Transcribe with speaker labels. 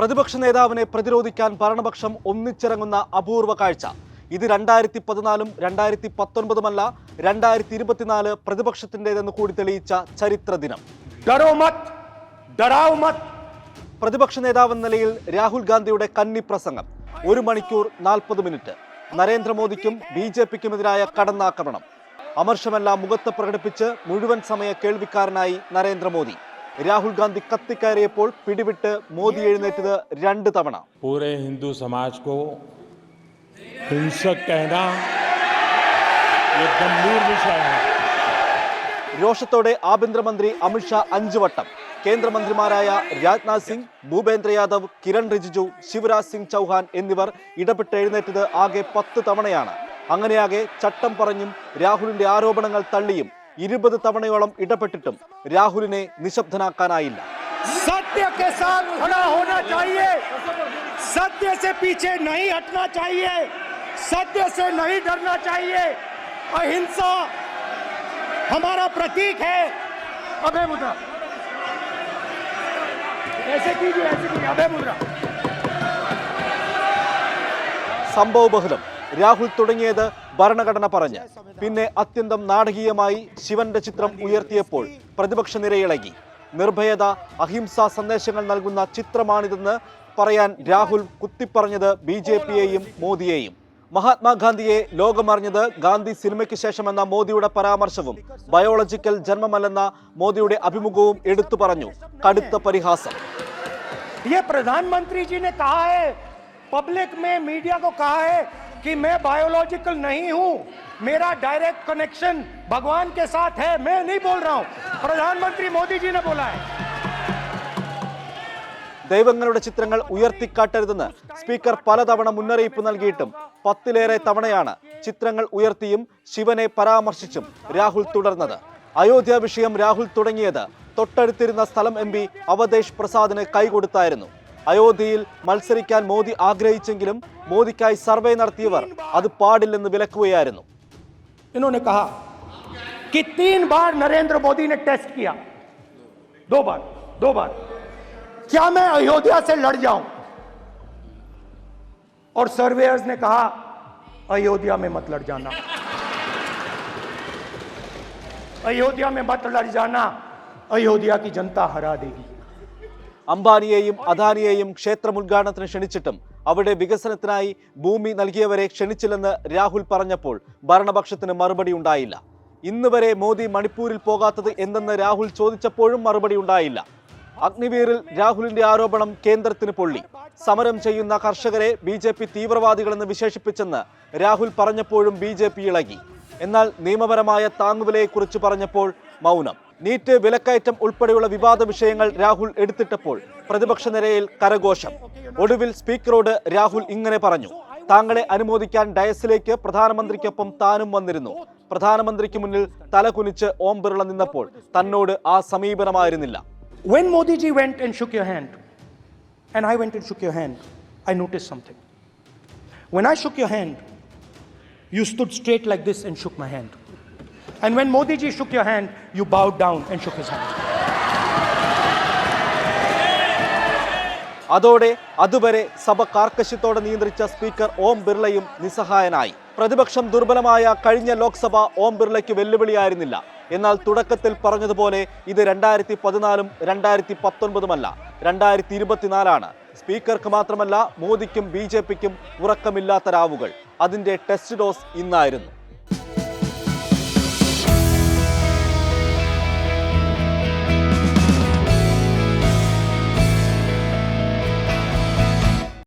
Speaker 1: പ്രതിപക്ഷ നേതാവിനെ പ്രതിരോധിക്കാൻ ഭരണപക്ഷം ഒന്നിച്ചിറങ്ങുന്ന അപൂർവ കാഴ്ച. ഇത് രണ്ടായിരത്തി പതിനാലും രണ്ടായിരത്തി പത്തൊൻപതുമല്ല രണ്ടായിരത്തി ഇരുപത്തിനാല് പ്രതിപക്ഷത്തിന്റെതെന്ന് കൂടി തെളിയിച്ച ചരിത്ര ദിനം. പ്രതിപക്ഷ നേതാവെന്ന നിലയിൽ രാഹുൽ ഗാന്ധിയുടെ കന്നി പ്രസംഗം. ഒരു മണിക്കൂർ നാൽപ്പത് മിനിറ്റ്. നരേന്ദ്രമോദിക്കും ബി ജെ പിക്കുമെതിരായ കടന്നാക്രമണം. അമർഷമെല്ലാം മുഖത്ത് പ്രകടിപ്പിച്ച് മുഴുവൻ സമയ കേൾവിക്കാരനായി നരേന്ദ്രമോദി. രാഹുൽ ഗാന്ധി കത്തിക്കയറിയപ്പോൾ പിടിവിട്ട് മോദി എഴുന്നേറ്റത് രണ്ട് തവണ.
Speaker 2: പൂരെ ഹിന്ദു സമാജ് കോ
Speaker 1: രോഷത്തോടെ ആഭ്യന്തരമന്ത്രി അമിത്ഷാ അഞ്ചു വട്ടം. കേന്ദ്രമന്ത്രിമാരായ രാജ്നാഥ് സിംഗ് ഭൂപേന്ദ്ര യാദവ് കിരൺ റിജിജു ശിവരാജ് സിംഗ് ചൗഹാൻ എന്നിവർ ഇടപെട്ട് എഴുന്നേറ്റത് ആകെ പത്ത് തവണയാണ്. അങ്ങനെയാകെ ചട്ടം പറഞ്ഞും രാഹുലിന്റെ ആരോപണങ്ങൾ തള്ളിയും ഇരുപത് തവണയോളം ഇടപെട്ടിട്ടും രാഹുലിനെ നിശബ്ദനാക്കാനായില്ല
Speaker 3: सत्य के साथ खड़ा होना चाहिए सत्य से पीछे नहीं हटना चाहिए सत्य से नहीं डरना चाहिए अहिंसा हमारा प्रतीक है अभय मुद्रा ऐसे कीजिए ऐसे कीजिए अभय मुद्रा
Speaker 1: സംഭവബഹുലം രാഹുൽ തുടങ്ങിയത് ഭരണഘടന പറഞ്ഞ്. പിന്നെ അത്യന്തം നാടകീയമായി ശിവന്റെ ചിത്രം ഉയർത്തിയപ്പോൾ പ്രതിപക്ഷ നിരയിളകി നിർഭയത അഹിംസ സന്ദേശങ്ങൾ നൽകുന്ന ചിത്രമാണിതെന്ന് പറയാൻ രാഹുൽ കുത്തിപ്പറഞ്ഞത് ബി ജെ പിയെയും മോദിയെയും. മഹാത്മാഗാന്ധിയെ ലോകമറിഞ്ഞത് ഗാന്ധി സിനിമയ്ക്ക് ശേഷമെന്ന മോദിയുടെ പരാമർശവും ബയോളജിക്കൽ ജന്മമല്ലെന്ന മോദിയുടെ അഭിമുഖവും എടുത്തു പറഞ്ഞു. കടുത്ത പരിഹാസം.
Speaker 3: പ്രധാനമന്ത്രി പബ്ലിക് മീഡിയ कहा है पब्लिक में मीडिया को कहा है कि मैं बायोलॉजिकल नहीं हूं मेरा डायरेक्ट कनेक्शन भगवान के साथ है मैं नहीं बोल रहा हूं प्रधानमंत्री मोदी जी ने बोला है
Speaker 1: ദൈവങ്ങളുടെ ചിത്രങ്ങൾ ഉയർത്തിക്കാട്ടരുതെന്ന് സ്പീക്കർ പലതവണ മുന്നറിയിപ്പ് നൽകിയിട്ടും പത്തിലേറെ തവണയാണ് ചിത്രങ്ങൾ ഉയർത്തിയും ശിവനെ പരാമർശിച്ചും രാഹുൽ തുടർന്നത് അയോധ്യ വിഷയം രാഹുൽ തുടങ്ങിയത് തൊട്ടടുത്തിരുന്ന സ്ഥലം എം പി അവധേഷ് പ്രസാദിന് കൈകൊടുത്തായിരുന്നു അയോധ്യയിൽ മത്സരിക്കാൻ മോദി ആഗ്രഹിച്ചെങ്കിലും മോദിക്കായി സർവേ നടത്തിയവർ അത് പാടില്ലെന്ന് വിലക്കുകയായിരുന്നു
Speaker 3: इन्होंने कहा कि तीन बार नरेंद्र मोदी ने टेस्ट किया दो बार दो बार क्या मैं अयोध्या से लड़ जाऊं और सर्वेयर्स ने कहा अयोध्या में मत लड़ जाना अयोध्या में मत लड़ जाना अयोध्या की जनता हरा देगी
Speaker 1: അംബാനിയെയും അദാനിയെയും ക്ഷേത്രം ഉദ്ഘാടനത്തിന് ക്ഷണിച്ചിട്ടും അവിടെ വികസനത്തിനായി ഭൂമി നൽകിയവരെ ക്ഷണിച്ചില്ലെന്ന് രാഹുൽ പറഞ്ഞപ്പോൾ ഭരണപക്ഷത്തിന് മറുപടി ഉണ്ടായില്ല. ഇന്ന് വരെ മോദി മണിപ്പൂരിൽ പോകാത്തത് എന്തെന്ന് രാഹുൽ ചോദിച്ചപ്പോഴും മറുപടി ഉണ്ടായില്ല. അഗ്നിവീറിൽ രാഹുലിന്റെ ആരോപണം കേന്ദ്രത്തിന് പൊള്ളി. സമരം ചെയ്യുന്ന കർഷകരെ ബി ജെ പി തീവ്രവാദികളെന്ന് വിശേഷിപ്പിച്ചെന്ന് രാഹുൽ പറഞ്ഞപ്പോഴും ബി ജെ പി ഇളകി. എന്നാൽ നിയമപരമായ താങ്ങുവിലയെക്കുറിച്ച് പറഞ്ഞപ്പോൾ മൗനം. നീറ്റ് വിലക്കയറ്റം ഉൾപ്പെടെയുള്ള വിവാദ വിഷയങ്ങൾ രാഹുൽ എടുത്തിട്ടപ്പോൾ പ്രതിപക്ഷ നിരയിൽ കരഘോഷം ഒടുവിൽ സ്പീക്കറോട് രാഹുൽ ഇങ്ങനെ പറഞ്ഞു താങ്കളെ അനുമോദിക്കാൻ ഡയസിലേക്ക് പ്രധാനമന്ത്രിക്കൊപ്പം താനും വന്നിരുന്നു പ്രധാനമന്ത്രിക്ക് മുന്നിൽ തലകുനിച്ച് ഓം ബിർള നിന്നപ്പോൾ തന്നോട് ആ സമീപനമായിരുന്നില്ല
Speaker 3: When Modi ji went and shook your hand, and I went and shook your hand, I noticed something. When I shook your hand, you stood straight like this and shook my hand. And when Modi ji shook your hand, you bowed down and shook his hand.
Speaker 1: അതോടെ അതുവരെ സഭ കാർക്കശ്യത്തോടെ നിയന്ത്രിച്ച speaker ഓം ബിർളയും നിസ്സഹായനായി. പ്രതിപക്ഷം ദുർബലമായ കഴിഞ്ഞ ലോക്സഭ ഓം ബിർളയ്ക്ക് വെല്ലുവിളിയായിരുന്നില്ല. എന്നാൽ തുടക്കത്തിൽ പറഞ്ഞതുപോലെ ഇത് രണ്ടായിരത്തി പതിനാലും രണ്ടായിരത്തി പത്തൊൻപതുമല്ല രണ്ടായിരത്തി ഇരുപത്തിനാലാണ് സ്പീക്കർക്ക് മാത്രമല്ല മോദിക്കും ബി ജെ പിക്കും ഉറക്കമില്ലാത്ത രാവുകൾ. അതിന്റെ ടെസ്റ്റ് ഡോസ് ഇന്നായിരുന്നു.